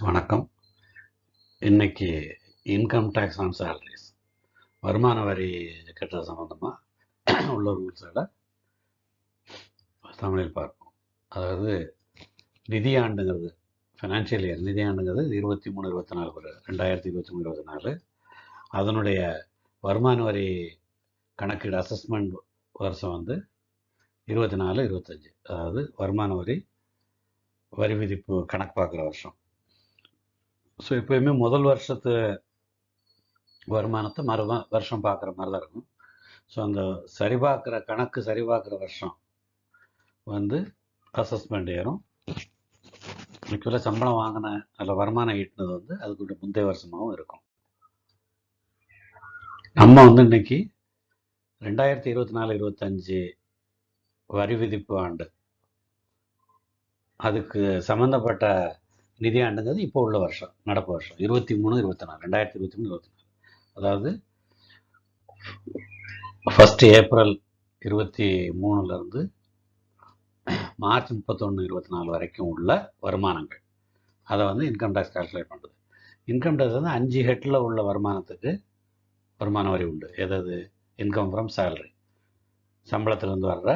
வணக்கம். இன்னைக்கு income tax on salaries வருமான வரி கட்டுறது சம்மந்தமாக உள்ள ரூல்ஸோட தமிழில் பார்ப்போம். அதாவது நிதியாண்டுங்கிறது ஃபினான்ஷியல் இயர் நிதியாண்டுங்கிறது இருபத்தி மூணு இருபத்தி நாலு ஒரு ரெண்டாயிரத்தி இருபத்தி மூணு இருபத்தி நாலு. அதனுடைய வருமான வரி கணக்கீடு அசஸ்மெண்ட் வருஷம் வந்து இருபத்தி நாலு இருபத்தஞ்சி அதாவது வருமான வரி வரி விதிப்பு கணக்கு பார்க்குற வருஷம். ஸோ எப்பயுமே முதல் வருஷத்து வருமானத்தை மறு வருஷம் பார்க்குற மாதிரி தான் இருக்கும். ஸோ அந்த சரி பார்க்குற கணக்கு சரி பார்க்குற வருஷம் வந்து அசஸ்மெண்ட் ஏறும். ஆக்சுவலாக சம்பளம் வாங்கின அதில் வருமானம் ஈட்டினது வந்து அதுக்குள்ள முந்தைய வருஷமாகவும் இருக்கும். நம்ம வந்து இன்னைக்கு ரெண்டாயிரத்தி இருபத்தி நாலு இருபத்தஞ்சு வரி விதிப்பு ஆண்டு. அதுக்கு சம்மந்தப்பட்ட நிதியாண்டுங்கிறது இப்போ உள்ள வருஷம் நடப்பு வருஷம். இருபத்தி மூணு இருபத்தி நாலு ரெண்டாயிரத்தி இருபத்தி மூணு இருபத்தி நாலு. அதாவது ஃபஸ்ட்டு ஏப்ரல் இருபத்தி மூணுலேருந்து மார்ச் முப்பத்தொன்று இருபத்தி நாலு வரைக்கும் உள்ள வருமானங்கள். அதை வந்து இன்கம் டேக்ஸ் கால்குலேட் பண்ணுறது இன்கம் டேக்ஸ் வந்து அஞ்சு ஹெட்டில் உள்ள வருமானத்துக்கு வருமான வரி உண்டு. எதாவது இன்கம் ஃப்ரம் சேலரி சம்பளத்திலேருந்து வர்ற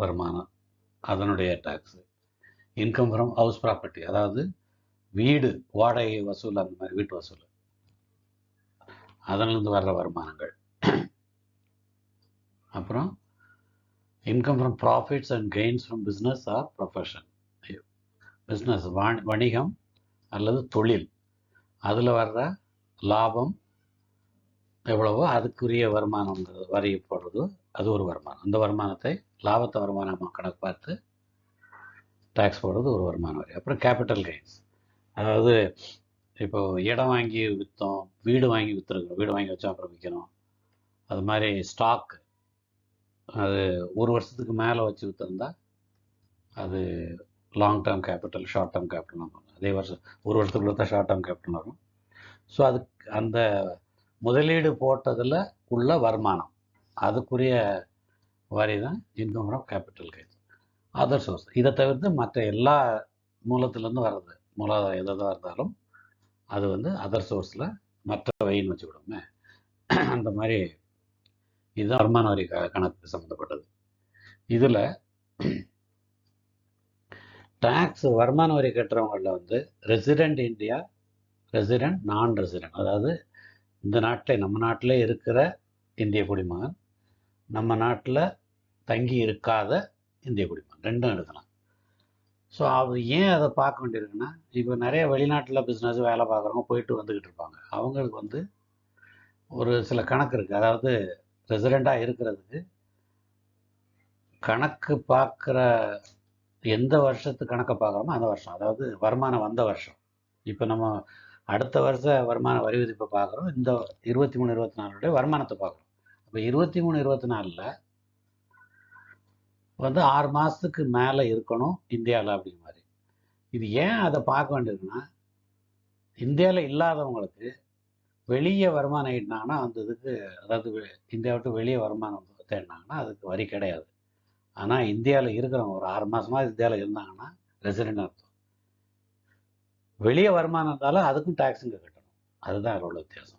வருமானம். அதனுடைய tax income from house property. அதாவது வீடு வாடகை வசூல் அந்த மாதிரி வீட்டு வசூல். அதிலிருந்து வர்ற வருமானங்கள். அப்புறம் income from profits and gains from business or profession. Business வணிகம் அல்லது தொழில். அதில் வர்ற லாபம் எவ்வளவோ அதுக்குரிய வருமானம் வரி போடுறது அது ஒரு வருமானம். அந்த வருமானத்தை லாபத்தை வருமானமாக கணக்கு பார்த்து டேக்ஸ் போடுறது ஒரு வருமான வரி அப்புறம் கேபிட்டல் கெயின்ஸ் அதாவது இப்போ இடம் வாங்கி விற்றோம் வீடு வாங்கி விற்றுருக்கோம் வீடு வாங்கி வச்சோம் அப்புறம் விற்கணும் அது மாதிரி ஸ்டாக் அது ஒரு வருஷத்துக்கு மேலே வச்சு விற்றுருந்தா அது long term capital short term capital வரும். அதே வருஷம் ஒரு வருஷத்துக்குள்ள தான் ஷார்ட் டேர்ம் கேபிட்டல் வரும். ஸோ அதுக்கு அந்த முதலீடு போட்டதில் உள்ள வருமானம். அதுக்குரிய வரி தான் income from capital gains other source இதை தவிர்த்து மற்ற எல்லா மூலத்துலேருந்து வர்றது மூலாதாரம் எதாக இருந்தாலும் அது வந்து அதர் சோர்ஸில் மற்ற வழின்னு வச்சுக்கிடுவோமே அந்த மாதிரி இதுதான் வருமான வரி க கணக்கு சம்மந்தப்பட்டது இதில் டேக்ஸ் வருமான வரி கட்டுறவங்களில் வந்து resident India resident non resident அதாவது இந்த நாட்டில் நம்ம நாட்டிலே இருக்கிற இந்திய குடிமகன் நம்ம நாட்டில் தங்கி இருக்காத இந்திய குடிமகன் ரெண்டும் எடுக்கலாம் ஸோ அது ஏன் அதை பார்க்க வேண்டியிருக்குன்னா இப்போ நிறைய வெளிநாட்டில் பிஸ்னஸ் வேலை பார்க்குறவங்க போயிட்டு வந்துக்கிட்டு இருப்பாங்க. அவங்களுக்கு வந்து ஒரு சில கணக்கு இருக்குது அதாவது ரெசிடெண்ட்டாக இருக்கிறதுக்கு கணக்கு பார்க்குற எந்த வருஷத்து கணக்கை பார்க்குறோமோ அந்த வருஷம். அதாவது வருமானம் வந்த வருஷம். இப்போ நம்ம அடுத்த வருஷ வருமான வரி விதிப்பை பார்க்குறோம். இந்த இருபத்தி மூணு இருபத்தி நாலுடைய வருமானத்தை பார்க்குறோம். அப்போ இருபத்தி மூணு இருபத்தி நாலில் வந்து ஆறு மாதத்துக்கு மேலே இருக்கணும் இந்தியாவில் அப்படிங்கிற மாதிரி. இது ஏன் அதை பார்க்க வேண்டியதுன்னா இந்தியாவில் இல்லாதவங்களுக்கு வெளியே வருமானம் ஈட்டினாங்கன்னா அந்த இதுக்கு அதாவது இந்தியா விட்டு வெளியே வருமானம் தேடினாங்கன்னா அதுக்கு வரி கிடையாது. ஆனால் இந்தியாவில் இருக்கிறவங்க ஒரு ஆறு மாதமாக இந்தியாவில் இருந்தாங்கன்னா ரெசிடென்ட் அர்த்தம். வெளியே வருமானம் இருந்தாலும் அதுக்கும் டேக்ஸுங்க கட்டணும். அதுதான் அதோட வித்தியாசம்.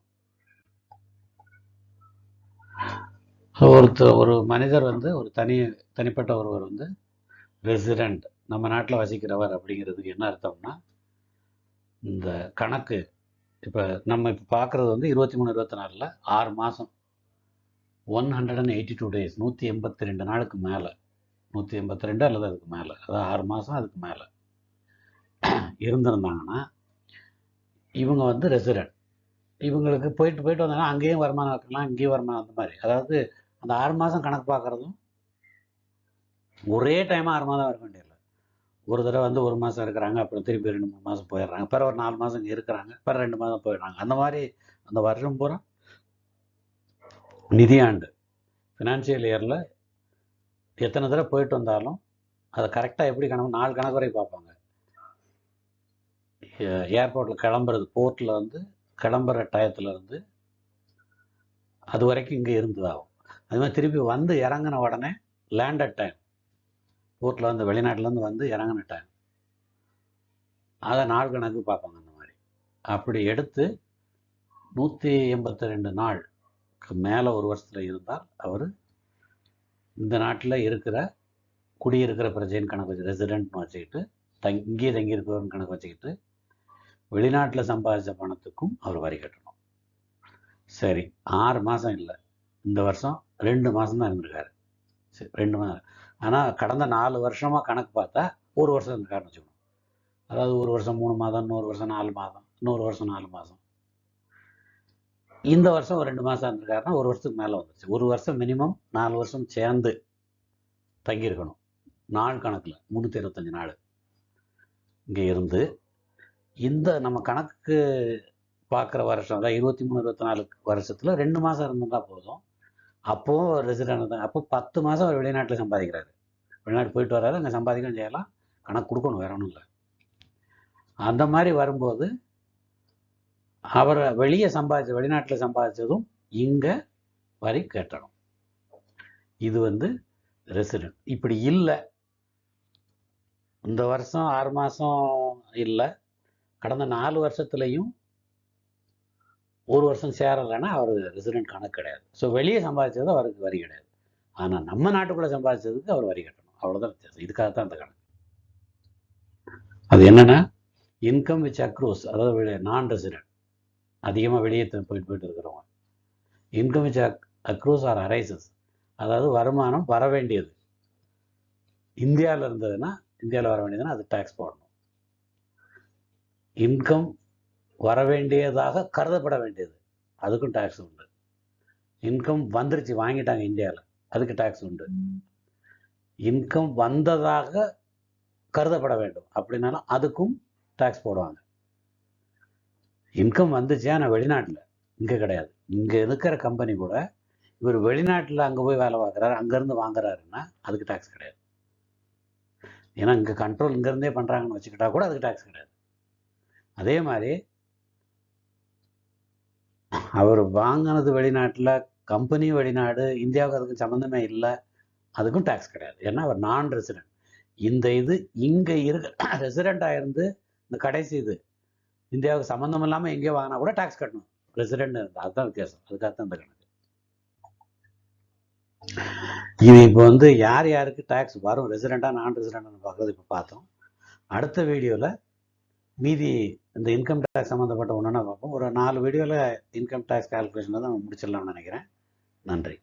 ஒருத்தர் ஒரு மனிதர் வந்து ஒரு தனி தனிப்பட்ட ஒருவர் வந்து ரெசிடெண்ட் நம்ம நாட்டில் வசிக்கிறவர் அப்படிங்கிறதுக்கு என்ன அர்த்தம்னா இந்த கணக்கு இப்போ நம்ம இப்போ பார்க்குறது வந்து இருபத்தி மூணு இருபத்தி நாலில் ஆறு மாதம் one hundred and eighty two days நூற்றி எண்பத்தி ரெண்டு நாளுக்கு மேலே. நூற்றி எண்பத்தி ரெண்டு அல்லது அதுக்கு மேலே. அதாவது ஆறு மாதம் அதுக்கு மேலே. இருந்திருந்தாங்கன்னா இவங்க வந்து ரெசிடெண்ட் இவங்களுக்கு போயிட்டு போயிட்டு வந்தாங்கன்னா அங்கேயும் வருமானம் இருக்கலாம் இங்கேயும் வருமானம் அந்த மாதிரி. அதாவது அந்த ஆறு மாதம் கணக்கு பார்க்குறதும் ஒரே டைமாக ஆறு மாதம் இருக்க வேண்டியதில்லை. ஒரு தடவை வந்து ஒரு மாதம் இருக்கிறாங்க அப்புறம் திருப்பி ரெண்டு மூணு மாதம் போயிடுறாங்க. பிற ஒரு நாலு மாதம் இங்கே இருக்கிறாங்க பிற ரெண்டு மாதம் போயிடுறாங்க. அந்த மாதிரி அந்த வருஷம் பூரா நிதியாண்டு. ஃபினான்ஷியல் இயரில் எத்தனை தடவை போயிட்டு வந்தாலும் அதை கரெக்டாக எப்படி கணக்கு நாலு கணக்கு வரை பார்ப்பாங்க. ஏர்போர்ட்டில் கிளம்புறது போர்ட்டில் வந்து கிளம்புற டயத்துலேருந்து அது வரைக்கும் இங்கே இருந்ததாகும் அது மாதிரி திருப்பி வந்து இறங்கின உடனே லேண்டட் டைம் ஊரில் வந்து வெளிநாட்டிலேருந்து வந்து இறங்கினுட்டாங்க அதை நாள் கணக்கு பார்ப்பாங்க அந்த மாதிரி. அப்படி எடுத்து நூற்றி எண்பத்தி ரெண்டு நாளுக்கு மேலே ஒரு வருஷத்தில் இருந்தால் அவர் இந்த நாட்டில் இருக்கிற குடியிருக்கிற பிரஜைன்னு கணக்கு வச்சு ரெசிடென்ட்னு வச்சுக்கிட்டு தங் இங்கேயே தங்கியிருக்கிறவன் கணக்கு வச்சுக்கிட்டு வெளிநாட்டில் சம்பாதிச்ச பணத்துக்கும் அவர் வரி கட்டணும். சரி ஆறு மாதம் இல்லை. இந்த வருஷம் ரெண்டு மாதம் தான் இருந்திருக்காரு. இருந்துச்சு ரெண்டு மாதம் ஆனால் கடந்த நாலு வருஷமாக கணக்கு பார்த்தா ஒரு வருஷம் இருந்திருக்காருன்னு வச்சுக்கணும் அதாவது ஒரு வருஷம் மூணு மாதம் இன்னொரு வருஷம் நாலு மாதம் இன்னொரு வருஷம் நாலு மாதம். இந்த வருஷம் ஒரு ரெண்டு மாதம் இருந்திருக்காருன்னா ஒரு வருஷத்துக்கு மேலே வந்துருச்சு. ஒரு வருஷம் மினிமம் நாலு வருஷம் சேர்ந்து தங்கியிருக்கணும். நாள் கணக்கில் முந்நூற்றி இருபத்தஞ்சி நாள் இங்கே இருந்து. இந்த நம்ம கணக்கு பார்க்குற வருஷம் அதாவது இருபத்தி மூணு இருபத்தி நாலு வருஷத்தில் ரெண்டு மாதம் இருந்திருந்தா போதும். அப்போவும் ரெசிடென்ட் தான் அப்போ பத்து மாதம் அவர் வெளிநாட்டில் சம்பாதிக்கிறாரு. வெளிநாட்டு போயிட்டு வர்றாரு அங்கே சம்பாதிக்கவும் செய்யலாம். கணக்கு கொடுக்கணும் வேற ஒன்றும் இல்லை. அந்த மாதிரி வரும்போது அவர் வெளியே சம்பாதிச்ச வெளிநாட்டில் சம்பாதிச்சதும் இங்கே வரி கட்டணும். இது வந்து ரெசிடென்ட் இப்படி இல்லை. இந்த வருஷம் ஆறு மாதம் இல்லை. கடந்த நாலு வருஷத்துலையும் ஒரு வருஷம் சேரலைன்னா அவர் ரெசிடென்ட் கணக்கு கிடையாது. ஸோ வெளியே சம்பாதிச்சது அவருக்கு வரி கிடையாது. ஆனால் நம்ம நாட்டுக்குள்ளே சம்பாதிச்சதுக்கு அவர் வரி கட்டணும். அவ்வளோதான் வித்தியாசம். இதுக்காக தான் அந்த கணக்கு. அது என்னன்னா இன்கம் விச் அக்ரூஸ் அதாவது நான் ரெசிடென்ட் அதிகமாக வெளியே போயிட்டு போயிட்டு இருக்கிறவங்க. Income which accrues or arises அதாவது வருமானம் வர வேண்டியது. இந்தியாவில் இருந்ததுன்னா இந்தியாவில் வர வேண்டியதுன்னா அது டேக்ஸ் போடணும். இன்கம் வர வேண்டியதாக கருதப்பட வேண்டியது. அதுக்கும் டேக்ஸ் உண்டு. இன்கம் வந்துருச்சு வாங்கிட்டாங்க இந்தியாவில் அதுக்கு டேக்ஸ் உண்டு. இன்கம் வந்ததாக கருதப்பட வேண்டும். அப்படின்னாலும் அதுக்கும் டேக்ஸ் போடுவாங்க. இன்கம் வந்துச்சு ஆனால் வெளிநாட்டில். இங்கே கிடையாது. இங்கே இருக்கிற கம்பெனி கூட இவர் வெளிநாட்டில் அங்கே போய் வேலை பார்க்குறாரு அங்கேருந்து வாங்குறாருன்னா அதுக்கு டேக்ஸ் கிடையாது. ஏன்னா இங்கே கண்ட்ரோல் இங்கேருந்தே பண்ணுறாங்கன்னு வச்சுக்கிட்டா கூட அதுக்கு டேக்ஸ் கிடையாது. அதே மாதிரி அவர் வாங்கினது வெளிநாட்டில் கம்பெனி வெளிநாடு இந்தியாவுக்கு அதுக்கு சம்மந்தமே இல்லை. அதுக்கும் டேக்ஸ் கிடையாது. ஏன்னா அவர் நான் ரெசிடென்ட் இந்த இது இங்கே இருக்க ரெசிடெண்ட்டாக இருந்து இந்த கடைசி இது இந்தியாவுக்கு சம்மந்தம் இல்லாமல் எங்கேயோ வாங்கினா கூட டேக்ஸ் கட்டணும். ரெசிடென்ட் இருந்தால் அதுதான் வித்தியாசம். அதுக்காக தான் இந்த கணக்கு. இது இப்போ வந்து யார் யாருக்கு டேக்ஸ் வரும்? ரெசிடெண்ட்டாக நான் ரெசிடெண்ட்னு பார்க்குறது இப்போ பார்த்தோம். அடுத்த வீடியோவில் மீதி இந்த இன்கம் டேக்ஸ் சம்மந்தப்பட்ட ஒன்றுனா பார்ப்போம்? ஒரு நாலு வீடியோவில் இன்கம் டேக்ஸ் கால்குலேஷனை தான் முடிச்சிடலாம்னு நினைக்கிறேன். நன்றி.